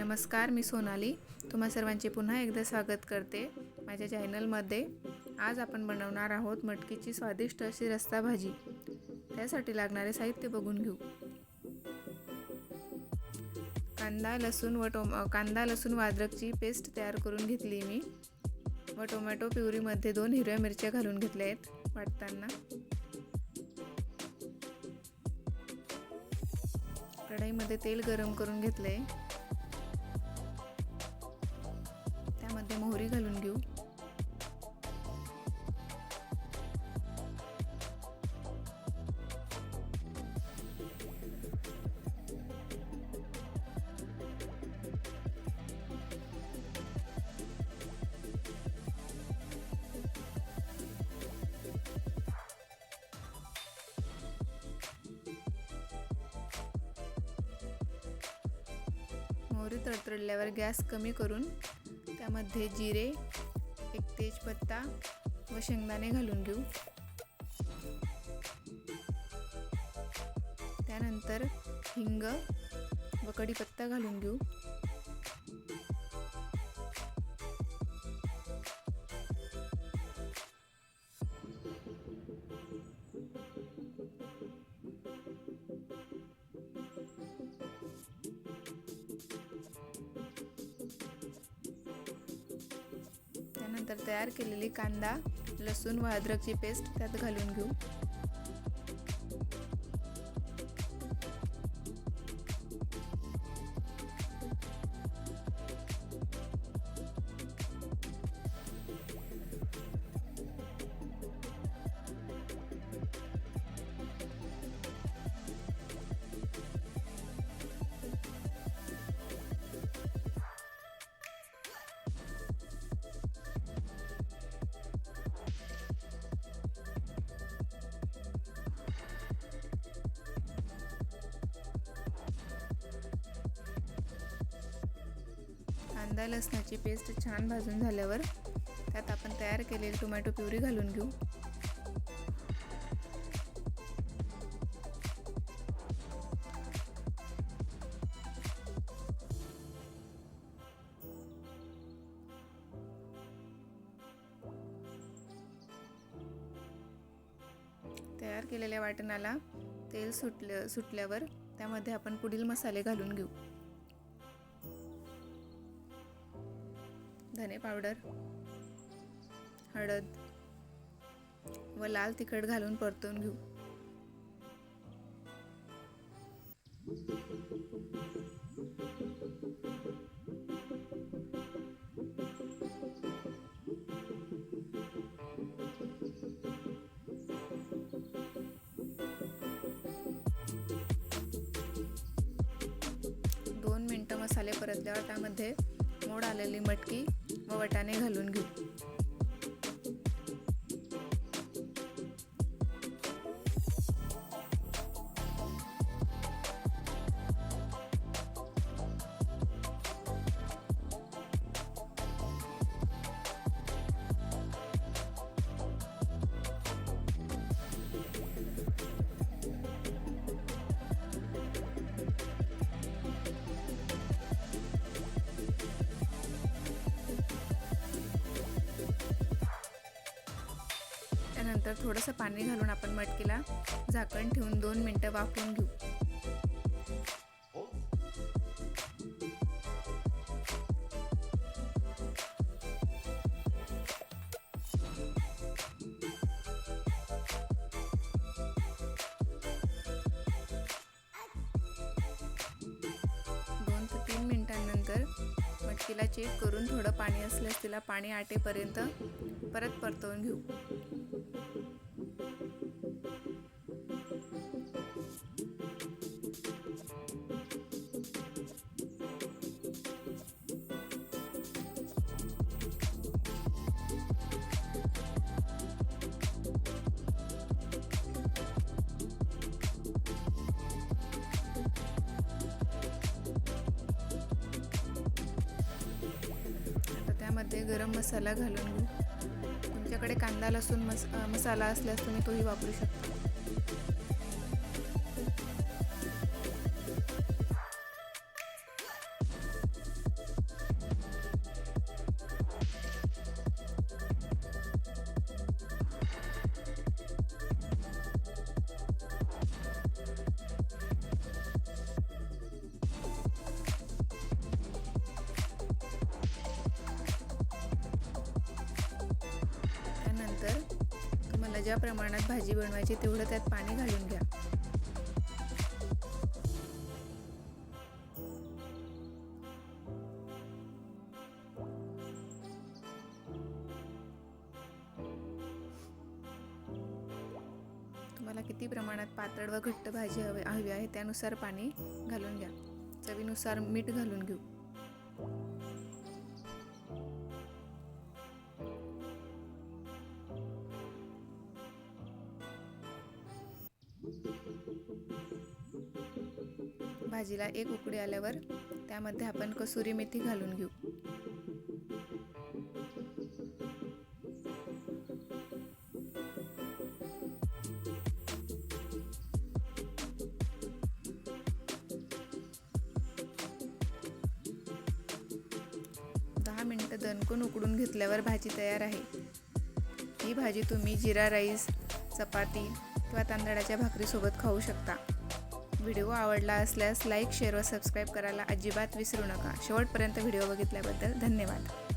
नमस्कार मी सोनाली. तुम्हा सर्वांचे पुन्हा एकदा स्वागत करते माझ्या चॅनलमध्ये. आज आपण बनवणार आहोत मटकीची स्वादिष्ट अशी रस्ता भाजी. त्यासाठी लागणारे साहित्य बघून घेऊ. कांदा लसूण व टोम कांदा लसूण व अद्रकची पेस्ट तयार करून घेतली मी. व टोमॅटो प्युरीमध्ये दोन हिरव्या मिरच्या घालून घेतल्या आहेत वाटताना. कढईमध्ये तेल गरम करून घेतलं आहे तडतडल्यावर गॅस कमी करून त्यामध्ये जिरे एक तेजपत्ता व शेंगदाणे घालून घेऊ. त्यानंतर हिंग व कढीपत्ता घालून घेऊ. त्यानंतर तयार केलेली कांदा लसूण व अद्रकची पेस्ट त्यात घालून घेऊ. कांदा लसणाची पेस्ट छान भाजून झाल्यावर त्यात आपण तयार केलेली टोमॅटो प्युरी घालून घेऊ. तयार केलेल्या वाटणाला तेल सुटल्या सुटल्यावर त्यामध्ये आपण पुढील मसाले घालून घेऊ. धने पावडर हळद व लाल तिखट घालून परतून घेऊ. दोन मिनटं मसाले परतल्यावर त्यामध्ये मोड आलेली मटकी व वटाणे घालून घेऊ. त्यानंतर थोडंसं पाणी घालून आपण मटकीला झाकण ठेवून दोन मिनटं वाफवून घेऊ. चेक करून थोडं पाणी असल्यास तिला पाणी आटेपर्यंत परत परतवून घेऊ. त्यामध्ये गरम मसाला घालून घेऊ. तुमच्याकडे कांदा लसूण मस मसाला असल्यास तुम्ही तोही वापरू शकता. तर तुम्हाला ज्या प्रमाणात भाजी बनवायची तेवढं त्यात पाणी घालून घ्या. तुम्हाला किती प्रमाणात पातळ व घट्ट भाजी हवी हवी आहे त्यानुसार पाणी घालून घ्या. चवीनुसार मीठ घालून घेऊ. भाजीला एक उकडी आल्यावर त्यामध्ये आपण कसुरी मेथी घालून घेऊ. दहा मिनटं दणकून उकडून घेतल्यावर भाजी तयार आहे. ही भाजी तुम्ही जिरा राईस चपाती किंवा तांदळाच्या भाकरीसोबत खाऊ शकता. व्हिडिओ आवडला असल्यास लाईक शेअर व सबस्क्राईब करायला अजिबात विसरू नका. शेवटपर्यंत व्हिडिओ बघितल्याबद्दल धन्यवाद.